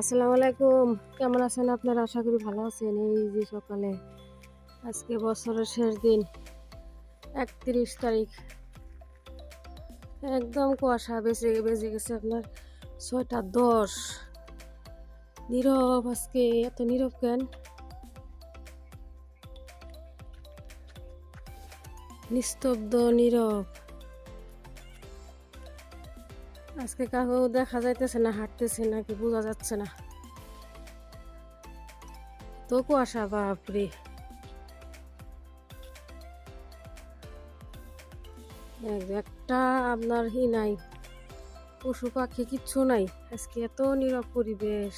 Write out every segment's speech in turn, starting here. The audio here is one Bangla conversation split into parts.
আসসালামু আলাইকুম। কেমন আছেন আপনারা? আশা করি ভালো আছেন। এই যে সকালে আজকে বছরের শেষ দিন, একত্রিশ তারিখ। একদম কুয়াশা বেঁচে বেজে গেছে আপনার ছয়টা দশ। নীরব আজকে, এত নীরব কেন? নিস্তব্ধ নীরব। আজকে কাকু দেখা যাইতেছে না, হাঁটতেছে নাকি বোঝা যাচ্ছে না। তো কুয়াশা বাপরে এক একটা আপনার হি নাই, পশু পাখি কিচ্ছু নাই, আজকে এত নীরব পরিবেশ।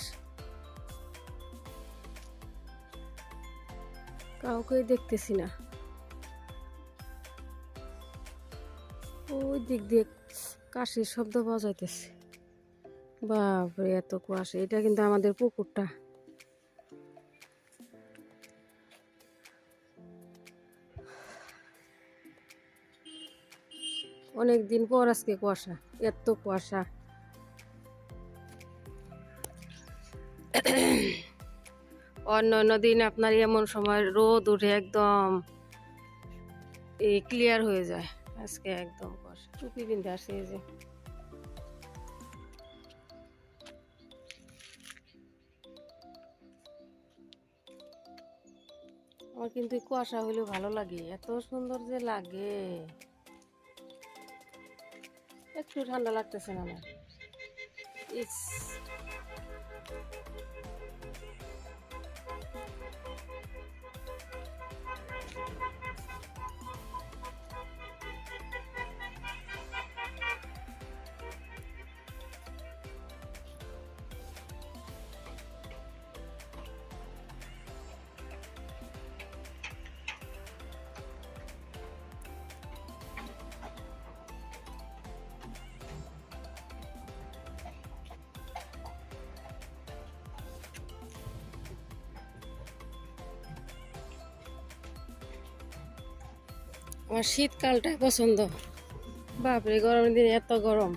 কাউকে দেখতেছি না। ওই দিক দিয়ে কাশির শব্দ পাওয়া যাইতেছে। বাপরে, এত কুয়াশা। এটা কিন্তু আমাদের পুকুরটা। অনেক দিন পর আজকে কুয়াশা। এত কুয়াশা। অন্য অন্য দিন আপনার এমন সময় রোদ উঠে একদম এই ক্লিয়ার হয়ে যায়। আজকে একদম কুয়াশা টুপি বিন্দে আসে যে। আমার কিন্তু কুয়াশা হইলে ভালো লাগে। এত সুন্দর যে লাগে। একটু ঠান্ডা লাগতেছে না আমার। ইস। আমার শীতকালটাই পছন্দ। বাপরে, গরমের দিন এত গরম।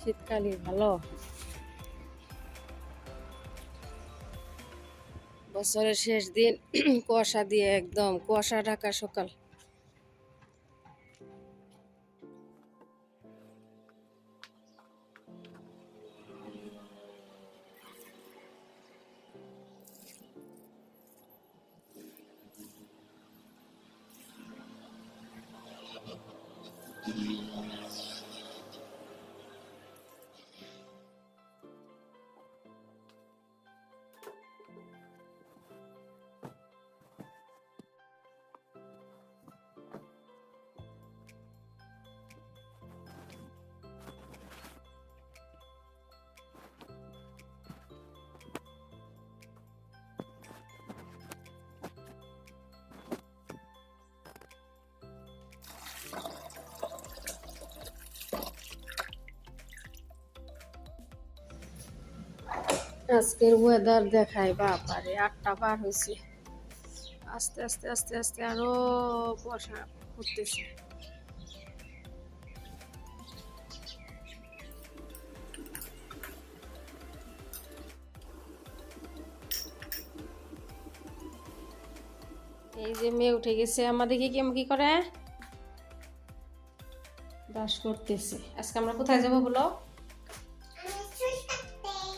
শীতকালই ভালো। বছরের শেষ দিন কুয়াশা দিয়ে একদম, কুয়াশা ঢাকা সকাল। the আজকের ওয়েদার দেখায় বাপারে, আটটা পার হয়েছে। আস্তে আস্তে আস্তে আস্তে আরও বর্ষা করতেছে এই যে মেয়ে উঠে গেছে, আমাদেরকে কি কি করে? ব্রাশ করতেছে। আজকে আমরা কোথায় যাব বলো?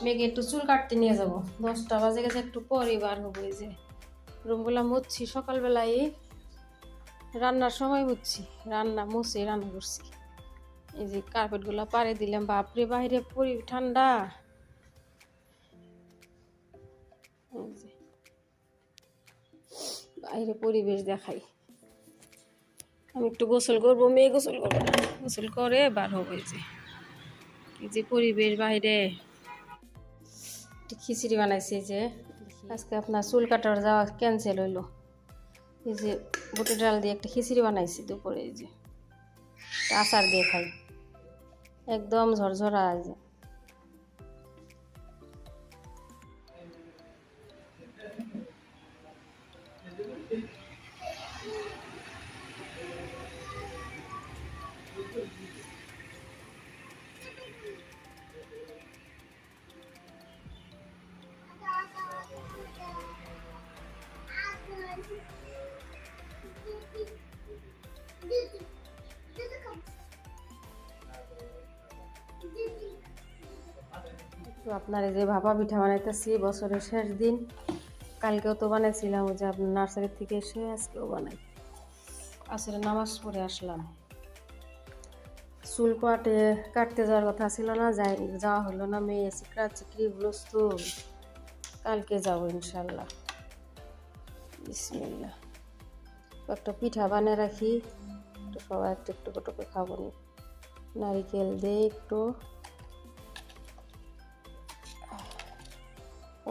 মেঘে একটু চুল কাটতে নিয়ে যাব। দশটা বাজে গেছে, একটু পরে বার হব এই যে। রুমগুলা মুছছি, সকালবেলায় রান্নার সময় মুছছি। রান্না মুছে, রান্না করছি। এই যে কার্পেটগুলো পারে দিলাম, বাপরে বাইরে পরি ঠান্ডা। বাইরে পরিবেশ দেখাই। আমি একটু গোসল করব, মেয়ে গোসল করব গোসল করে বার হব যে। এই যে পরিবেশ বাইরে। একটু খিচুড়ি বানাইছি যে, আজকে আপনার চুল কাটার যাওয়া ক্যান্সেল হইল। এই যে বুটের ডাল দিয়ে একটা খিচুড়ি বানাইছি দুপুরে, এই যে। আচার দিয়ে খাই। একদম ঝরঝরা, এই তো আপনারা যে ভাপা পিঠা বানাইতেছি, বছরের শেষ দিন। কালকেও তো বানাইছিলাম যে আপনার নার্সারি থেকে এসে আজকেও বানাই। আসলে নামাজ পড়ে আসলাম। চুল কাটে কাটতে যাওয়ার কথা ছিল না, যাই যাওয়া হলো না, মেয়ে চিকরা চিকরি গ্রস্ত কালকে যাব ইনশাল্লাহ। বিসমিল্লাহ। একটা পিঠা বানিয়ে রাখি, একটু সবাই একটু একটু টুকু খাব নি। নারিকেল দিয়ে একটু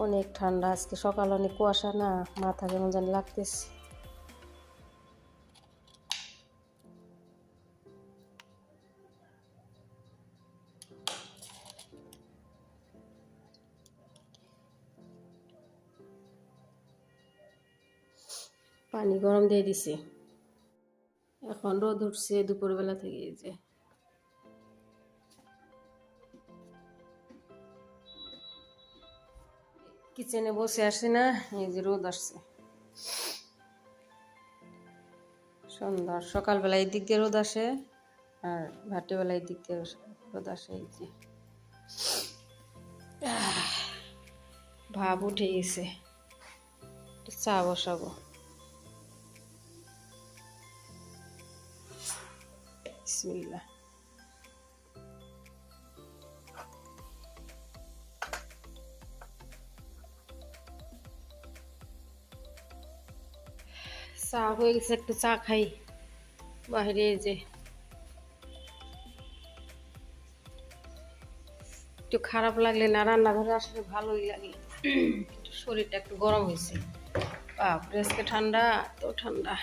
অনেক ঠান্ডা, আজকে সকাল অনেক কুয়াশা না, মাথা কেমন জানি লাগতেছে। পানি গরম দিয়ে দিছি। এখন রোদ উঠছে দুপুরবেলা থেকে যে। কিচেনে বসে আসে না, এই যে রোদ আসছে। সুন্দর সকালবেলা এই দিক দিয়ে রোদ আসে, আর ভাটিবেলা এই দিক দিয়ে রোদ আসে এই যে। ভাব উঠে গেছে। চা বসাবো। বিসমিল্লাহ চা হয়ে গেছে, একটু চা খাই। বাইরে যে একটু খারাপ লাগলে না, রান্নাঘরে আসলে ভালোই লাগে। শরীরটা একটু গরম হয়েছে। বাপরে, আজকে ঠান্ডা তো ঠান্ডা।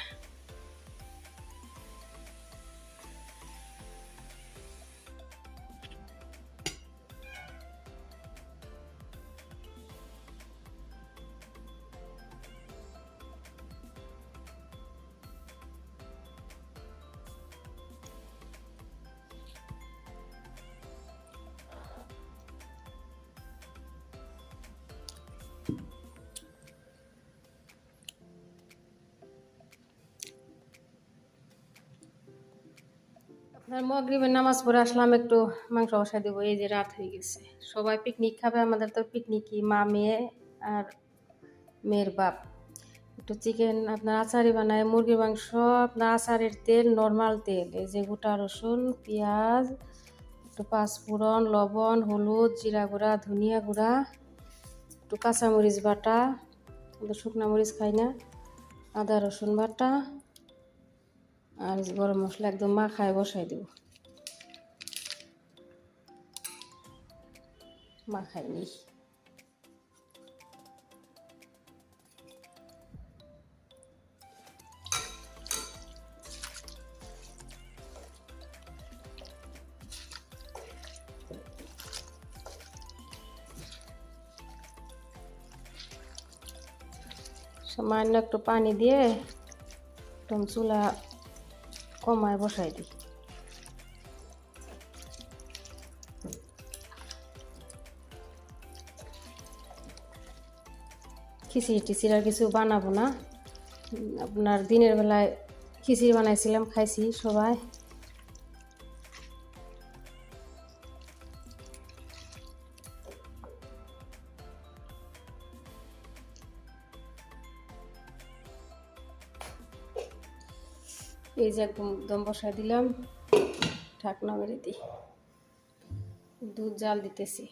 মগরিবের নামাজ পড়ে আসলাম, একটু মাংস বসাই দেবো। এই যে রাত হয়ে গেছে। সবাই পিকনিক খাবে, আমাদের তো পিকনিকই মা, মেয়ে আর মেয়ের বাপ। একটু চিকেন আপনার আচারি বানায়, মুরগির মাংস, আপনার আচারের তেল নর্মাল তেল। এই যে গোটা রসুন, পেঁয়াজ, একটু পাঁচফোড়ন, লবণ, হলুদ, জিরা গুঁড়া, ধনিয়া গুঁড়া, একটু কাঁচামরিচ বাটা। শুকনা মরিচ খাই না, আদা রসুন বাটা। আর গরম মশলা একদম মাখায় বসাই দেব। মাখাই নি সামান্য একটু পানি দিয়ে একদম চুলা কমায় বসাই দিই খিচিড়ি টিচির আর কিছু বানাবো না। আপনার দিনের বেলায় খিচিড়ি বানাইছিলাম, খাইছি সবাই। এই যে একদম দম বসায় দিলাম ঢাকনা মেরে দিই। দুধ জাল দিতেছি।